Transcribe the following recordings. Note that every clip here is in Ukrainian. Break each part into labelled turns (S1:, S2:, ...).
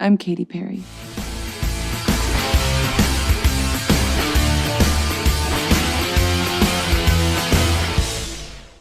S1: I'm Katy Perry.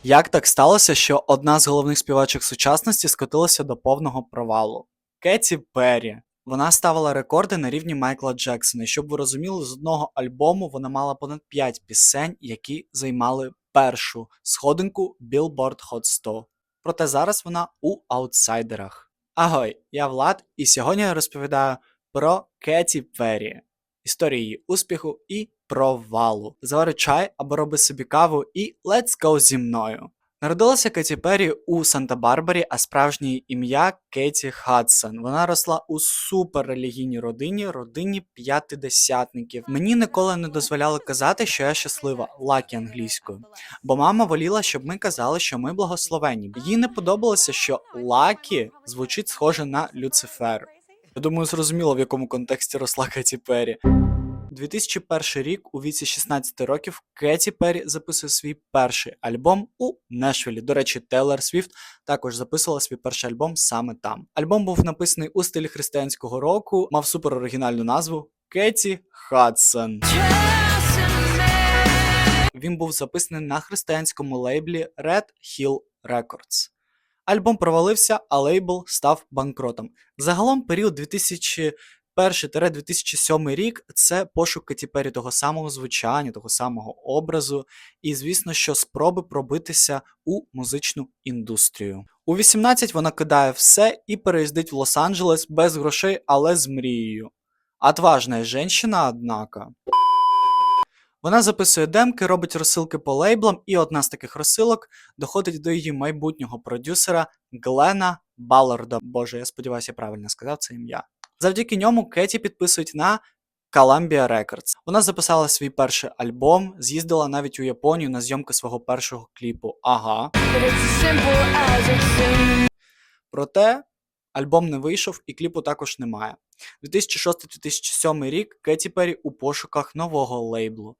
S2: Як так сталося, що одна з головних співачок сучасності скотилася до повного провалу? Кеті Перрі. Вона ставила рекорди на рівні Майкла Джексона. І щоб ви розуміли, з одного альбому вона мала понад 5 пісень, які займали першу сходинку Billboard Hot 100. Проте зараз вона у аутсайдерах. Агой, я Влад, і сьогодні я розповідаю про Кеті Перрі, історію її успіху і провалу. Завари чай або роби собі каву і let's go зі мною. Народилася Кеті Перрі у Санта-Барбарі, а справжнє ім'я Кеті Хадсон. Вона росла у суперрелігійній родині, родині п'ятидесятників. Мені ніколи не дозволяли казати, що я щаслива, лакі англійською. Бо мама воліла, щоб ми казали, що ми благословенні. Їй не подобалося, що лакі звучить схоже на Люцифер. Я думаю, зрозуміло, в якому контексті росла Кеті Перрі. 2001 рік, у віці 16 років, Кеті Перрі записує свій перший альбом у Нешвілі. До речі, Тейлор Свіфт також записувала свій перший альбом саме там. Альбом був написаний у стилі християнського року, мав супер оригінальну назву Кеті Хадсон. Він був записаний на християнському лейблі Red Hill Records. Альбом провалився, а лейбл став банкротом. Загалом період 2001-2007 рік це пошук Кеті того самого звучання, того самого образу, і, звісно, що спроби пробитися у музичну індустрію. У 18 вона кидає все і переїздить в Лос-Анджелес без грошей, але з мрією. Отважна жінка, однако. Вона записує демки, робить розсилки по лейблам, і одна з таких розсилок доходить до її майбутнього продюсера Глена Балларда. Боже, я сподіваюся, я правильно сказав це ім'я. Завдяки ньому Кеті підписують на Columbia Records. Вона записала свій перший альбом, з'їздила навіть у Японію на зйомки свого першого кліпу. Ага. Проте альбом не вийшов і кліпу також немає. 2006-2007 рік Кеті Перрі у пошуках нового лейблу,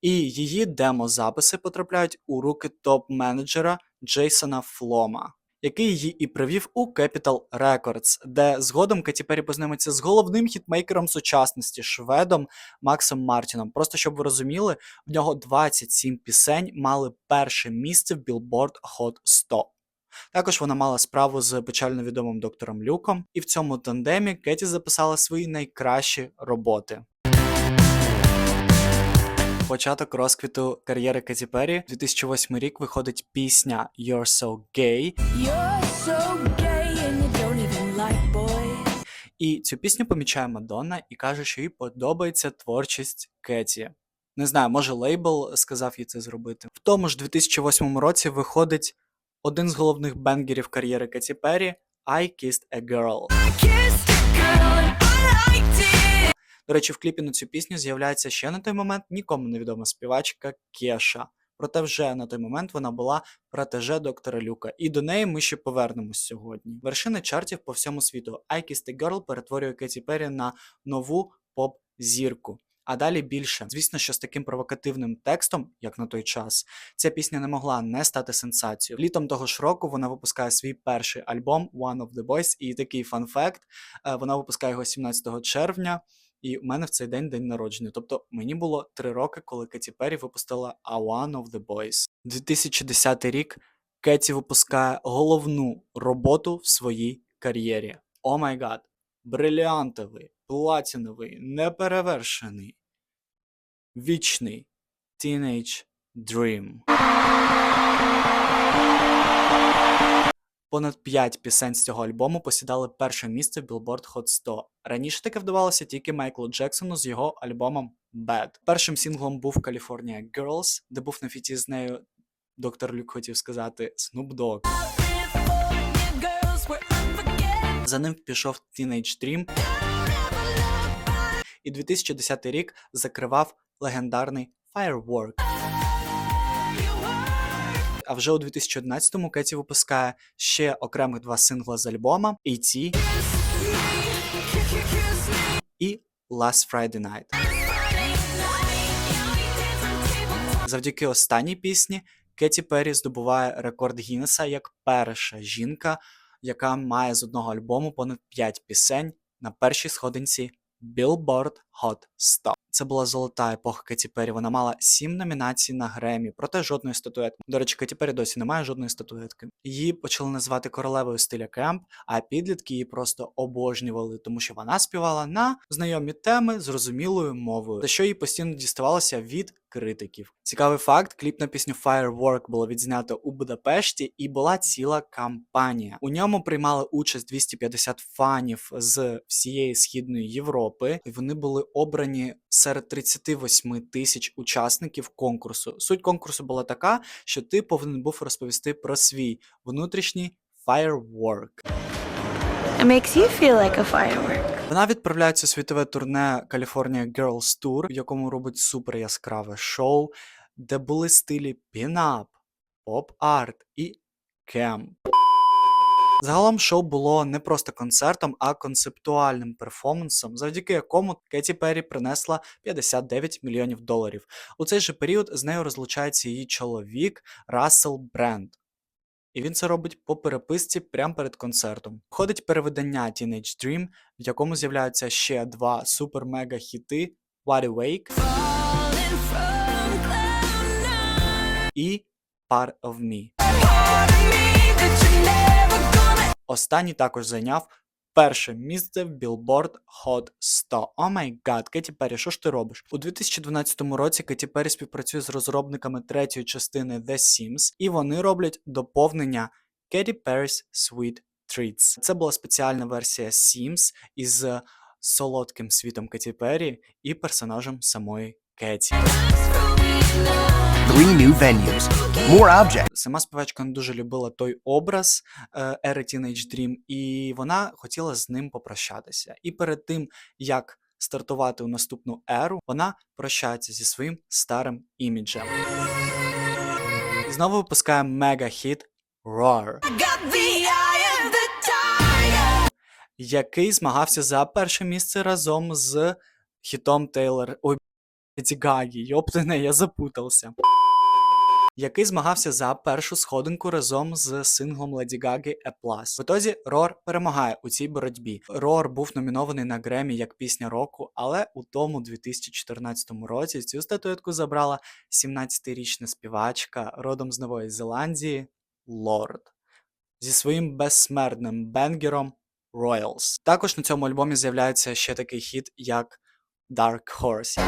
S2: і її демо-записи потрапляють у руки топ-менеджера Джейсона Флома, який її і привів у Capital Records, де згодом Кеті Перрі познайомиться з головним хітмейкером сучасності, шведом Максом Мартіном. Просто щоб ви розуміли, в нього 27 пісень мали перше місце в Billboard Hot 100. Також вона мала справу з печально відомим доктором Люком, і в цьому тандемі Кеті записала свої найкращі роботи. Початок розквіту кар'єри Кеті Перрі 2008 рік виходить пісня You're So Gay,
S3: You're so gay and you don't even like boys.
S2: і цю пісню помічає Мадонна і каже, що їй подобається творчість Кеті. Не знаю, може лейбл сказав їй це зробити. В тому ж 2008 році виходить один з головних бенгерів кар'єри Кеті Перрі I Kissed a Girl.
S3: I kissed a girl
S2: До речі, в кліпі на цю пісню з'являється ще на той момент нікому невідома співачка Кеша. Проте вже на той момент вона була протеже доктора Люка, і до неї ми ще повернемось сьогодні. Вершини чартів по всьому світу. I Kissed a Girl перетворює Кеті Перрі на нову поп-зірку. А далі більше. Звісно, що з таким провокативним текстом, як на той час, ця пісня не могла не стати сенсацією. Літом того ж року вона випускає свій перший альбом One of the Boys, і такий фан-факт. е, Вона випускає його 17 червня. І у мене в цей день день народження. Тобто мені було три роки, коли Кеті Перрі випустила A One of the Boys. 2010 рік Кеті випускає головну роботу в своїй кар'єрі. О май гад! Бриліантовий, платіновий, неперевершений, вічний Teenage Dream. Понад 5 пісень з цього альбому посідали перше місце в Billboard Hot 100. Раніше таке вдавалося тільки Майклу Джексону з його альбомом Bad. Першим сінглом був California Girls, де був на фіті з нею доктор Люк хотів сказати Snoop Dogg. За ним пішов Teenage Dream. І 2010 рік закривав легендарний Firework. А вже у 2011-му Кеті випускає ще окремих два сингла з альбома AT і Last Friday Night. Завдяки останній пісні Кеті Перрі здобуває рекорд Гіннеса як перша жінка, яка має з одного альбому понад 5 пісень на першій сходинці Billboard Hot 100. Це була золота епоха Кеті Перрі. Вона мала сім номінацій на Гремі, проте жодної статуетки. До речі, Кеті Перрі досі немає жодної статуетки. Її почали називати королевою стиля кемп, а підлітки її просто обожнювали, тому що вона співала на знайомі теми зрозумілою мовою, за що їй постійно діставалося від критиків. Цікавий факт: кліп на пісню Firework було відзнято у Будапешті, і була ціла кампанія. У ньому приймали участь 250 фанів з всієї східної Європи, і вони були обрані серед 38 тисяч учасників конкурсу. Суть конкурсу була така, що ти повинен був розповісти про свій внутрішній firework.
S1: It makes you feel like a firework.
S2: Вона відправляється у світове турне California Girls Tour, в якому робить супер яскраве шоу, де були стилі пінап, поп-арт і кемп. Загалом шоу було не просто концертом, а концептуальним перформансом, завдяки якому Кеті Перрі принесла 59 мільйонів доларів. У цей же період з нею розлучається її чоловік Рассел Бренд. І він це робить по переписці прямо перед концертом. Входить перевидання Teenage Dream, в якому з'являються ще два супер-мега хіти Wide Awake і Part of Me. Останній також зайняв перше місце в Billboard Hot 100. О май гад, Кеті Перрі, що ж ти робиш? У 2012 році Кеті Перрі співпрацює з розробниками третьої частини The Sims, і вони роблять доповнення Katy Perry's Sweet Treats. Це була спеціальна версія Sims із солодким світом Кеті Перрі і персонажем самої Кеті.
S4: Three new venues, more objects.
S2: Сама співачка не дуже любила той образ е, ери Teenage Dream, і вона хотіла з ним попрощатися. І перед тим, як стартувати у наступну еру, вона прощається зі своїм старим іміджем. І знову випускає мега-хіт Roar, який змагався за перше місце разом з хітом Тейлор. Ой, Гагі, йоптане, я запутався. Який змагався за першу сходинку разом з синглом Леді Гаги A+. В ітозі Рор перемагає у цій боротьбі. Рор був номінований на Гремі як пісня року, але у тому 2014 році цю статуетку забрала 17-річна співачка родом з Нової Зеландії Лорд зі своїм безсмертним бенгером Royals. Також на цьому альбомі з'являється ще такий хіт, як Dark Horse,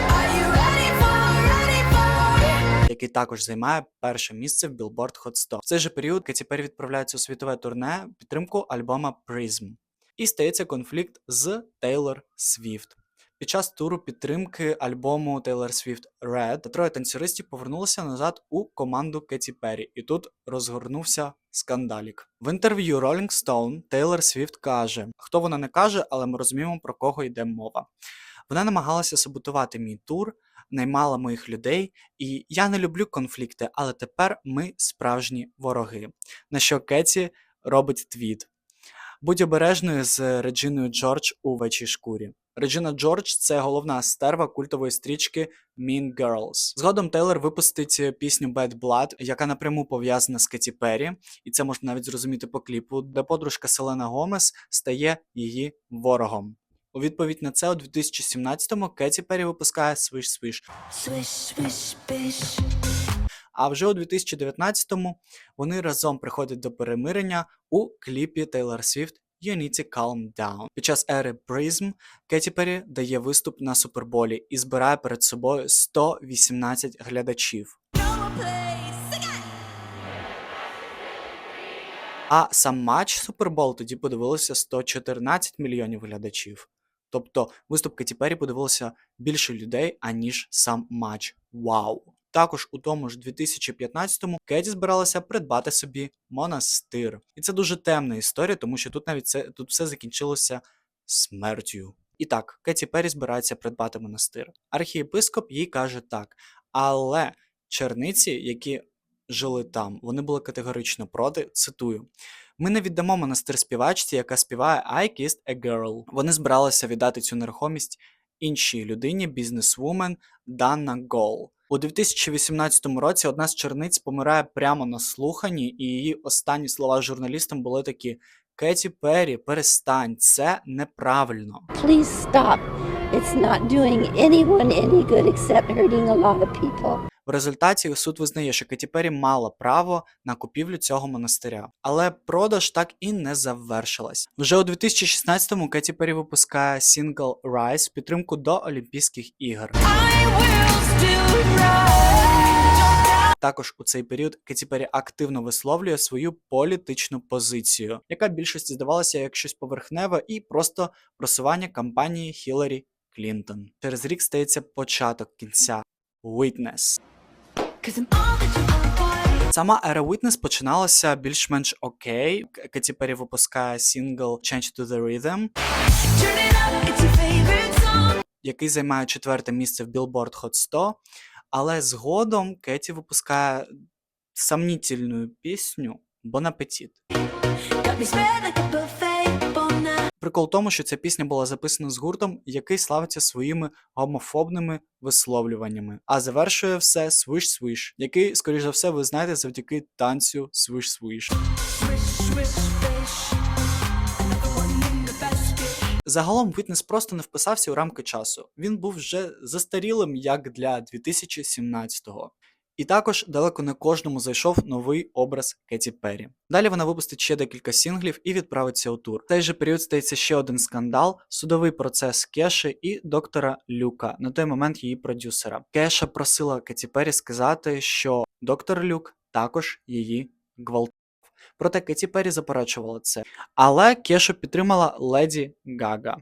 S2: який також займає перше місце в Billboard Hot 100. В цей же період Кеті Перрі відправляється у світове турне підтримку альбома Prism. І стається конфлікт з Тейлор Свіфт. Під час туру підтримки альбому Taylor Swift Red троє танцюристів повернулися назад у команду Кеті Перрі, і тут розгорнувся скандалік. В інтерв'ю Rolling Stone Тейлор Свіфт каже: хто вона не каже, але ми розуміємо про кого йде мова. Вона намагалася саботувати мій тур, наймала моїх людей, і я не люблю конфлікти, але тепер ми справжні вороги. На що Кеті робить твіт. Будь обережною з Реджиною Джордж у вечій шкурі. Реджина Джордж це головна стерва культової стрічки Mean Girls. Згодом Тейлор випустить пісню Bad Blood, яка напряму пов'язана з Кеті Перрі, і це можна навіть зрозуміти по кліпу, де подружка Селена Гомес стає її ворогом. У відповідь на це у 2017-му Кеті Перрі випускає Swish Swish,
S3: Swish, swish, bish.
S2: а вже у 2019-му вони разом приходять до перемирення у кліпі Taylor Swift You Need to Calm Down. Під час ери Prism Кеті Перрі дає виступ на Суперболі і збирає перед собою 118 глядачів. А сам матч Супербол тоді подивилося 114 мільйонів глядачів. Тобто виступ Кеті Перрі подивилося більше людей, аніж сам матч. Вау! Також у тому ж 2015-му Кеті збиралася придбати собі монастир. І це дуже темна історія, тому що тут навіть це тут все закінчилося смертю. І так, Кеті Перрі збирається придбати монастир. Архієпископ їй каже так: але черниці, які жили там, вони були категорично проти. Цитую: ми не віддамо монастир співачці, яка співає I kissed a girl. Вони збиралися віддати цю нерухомість іншій людині, бізнесвумен Данна Гол. У 2018 році одна з черниць помирає прямо на слуханні, і її останні слова журналістам були такі: Кеті Перрі, перестань, це неправильно.
S5: Please stop. It's not doing anyone any good except hurting a lot of people.
S2: В результаті суд визнає, що Кеті Перрі мала право на купівлю цього монастиря, але продаж так і не завершилась. Вже у 2016-му Кеті Перрі випускає сингл Rise в підтримку до Олімпійських ігор. Також у цей період Кеті Перрі активно висловлює свою політичну позицію, яка більшості здавалася як щось поверхневе і просто просування кампанії Хіларі Клінтон. Через рік стається початок кінця Witness. Сама ера Witness починалася більш-менш окей. Кеті Перрі випускає сингл Change to the Rhythm, який займає четверте місце в Billboard Hot 100, але згодом Кеті випускає сомнітельну пісню Bon Appetit. Прикол в тому, що ця пісня була записана з гуртом, який славиться своїми гомофобними висловлюваннями, а завершує все Swish Swish, який, скоріш за все, ви знаєте завдяки танцю Swish Swish. Загалом Вітнес просто не вписався у рамки часу. Він був вже застарілим як для 2017-го. І також далеко не кожному зайшов новий образ Кеті Перрі. Далі вона випустить ще декілька сінглів і відправиться у тур. В цей же період стається ще один скандал: судовий процес Кеші і доктора Люка, на той момент її продюсера. Кеша просила Кеті Перрі сказати, що доктор Люк також її гвалтував. Проте Кеті Перрі заперечувала це. Але Кешу підтримала Леді Гага.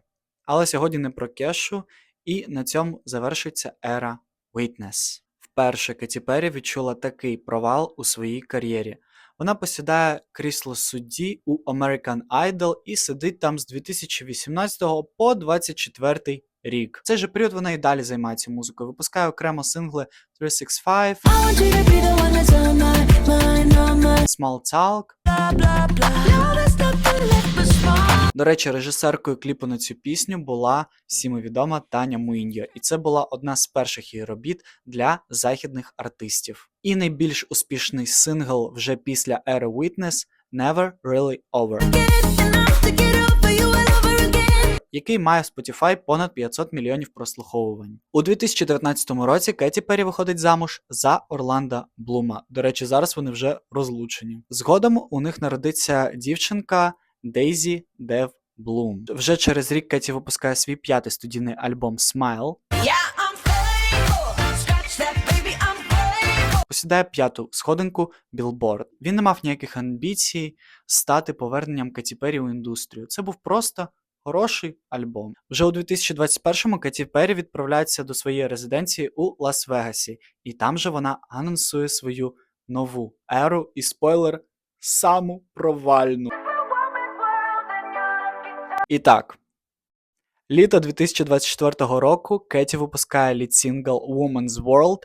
S2: Але сьогодні не про Кешу, і на цьому завершується ера Witness. Вперше Кеті Перрі відчула такий провал у своїй кар'єрі. Вона посідає крісло судді у American Idol і сидить там з 2018 по 2024 рік. В цей же період вона і далі займається музикою, випускає окремо сингли 365, Small Talk. До речі, режисеркою кліпу на цю пісню була всім відома Таня Муіньо, і це була одна з перших її робіт для західних артистів. І найбільш успішний сингл вже після ери Witness Never Really Over, який має в Spotify понад 500 мільйонів прослуховувань. У 2019 році Кеті Перрі виходить замуж за Орланда Блума. До речі, зараз вони вже розлучені. Згодом у них народиться дівчинка Дейзі Дев Блум. Вже через рік Кеті випускає свій п'ятий студійний альбом Smile. Посідає п'яту сходинку Billboard. Він не мав ніяких амбіцій стати поверненням Кеті Перрі у індустрію. Це був просто хороший альбом. Вже у 2021-му Кеті Перрі відправляється до своєї резиденції у Лас-Вегасі, і там же вона анонсує свою нову еру і спойлер саму провальну. І так. Літо 2024 року Кеті випускає лід-сингл Woman's World,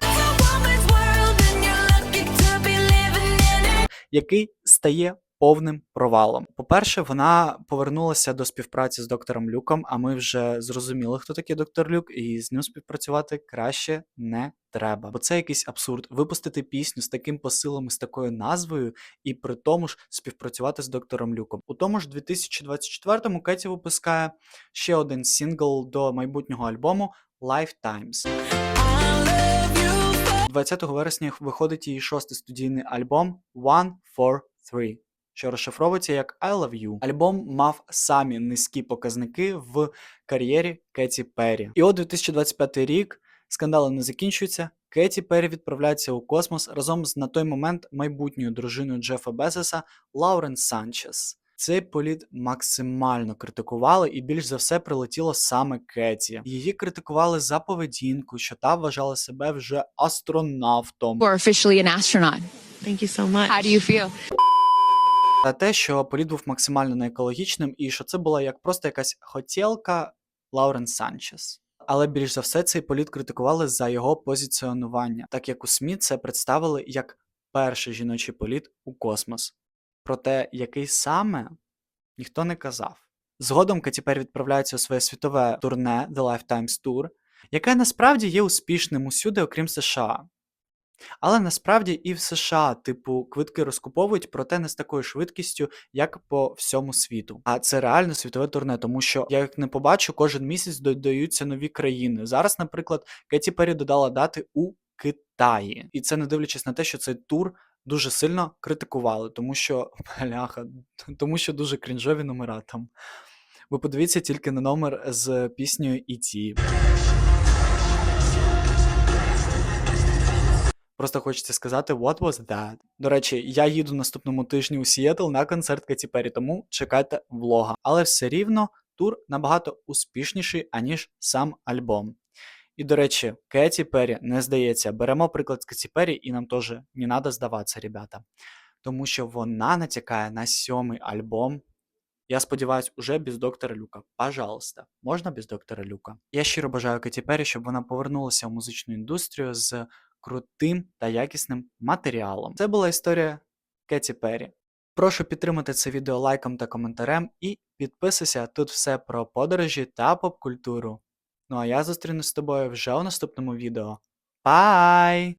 S2: який стає повним провалом. По-перше, вона повернулася до співпраці з доктором Люком, а ми вже зрозуміли, хто такий доктор Люк, і з ним співпрацювати краще не треба. Бо це якийсь абсурд. Випустити пісню з таким посилом і з такою назвою, і при тому ж співпрацювати з доктором Люком. У тому ж 2024-му Кеті випускає ще один сингл до майбутнього альбому Lifetimes. 20 вересня виходить її шостий студійний альбом One for Three, що розшифровується як I Love You. Альбом мав самі низькі показники в кар'єрі Кеті Перрі. І от 2025 рік скандали не закінчуються. Кеті Перрі відправляється у космос разом з на той момент майбутньою дружиною Джефа Безоса Лаурен Санчес. Цей політ максимально критикували, і більш за все прилетіло саме Кеті. Її критикували за поведінку, що та вважала себе вже астронавтом.
S6: We're officially an astronaut.
S7: Thank you so much.
S6: How do you feel?
S2: Та те, що політ був максимально неекологічним, і що це була як просто якась хотілка Лаурен Санчес. Але більш за все цей політ критикували за його позиціонування, так як у СМІ це представили як перший жіночий політ у космос. Проте який саме ніхто не казав. Згодом Кеті відправляється у своє світове турне The Lifetimes Tour, яке насправді є успішним усюди, окрім США. Але насправді і в США, типу, квитки розкуповують, проте не з такою швидкістю, як по всьому світу. А це реально світове турне, тому що я як не побачу, кожен місяць додаються нові країни. Зараз, наприклад, Кеті Перрі додала дати у Китаї, і це не дивлячись на те, що цей тур дуже сильно критикували, тому що бляха, тому що дуже крінжові номера там. Ви подивіться тільки на номер з піснею «І.Ті». Просто хочеться сказати what was that. До речі, я їду наступному тижні у Сіетл на концерт Кеті Перрі, тому чекайте влога. Але все рівно тур набагато успішніший, аніж сам альбом. І до речі, Кеті Перрі не здається. Беремо приклад з Кеті Перрі, і нам теж не треба здаватися, ребята. Тому що вона натякає на сьомий альбом. Я сподіваюсь, уже без доктора Люка. Пожалуйста, можна без доктора Люка. Я щиро бажаю Кеті Перрі, щоб вона повернулася в музичну індустрію з крутим та якісним матеріалом. Це була історія Кеті Перрі. Прошу підтримати це відео лайком та коментарем і підписуйся тут все про подорожі та поп-культуру. Ну а я зустрінусь з тобою вже у наступному відео. Бай!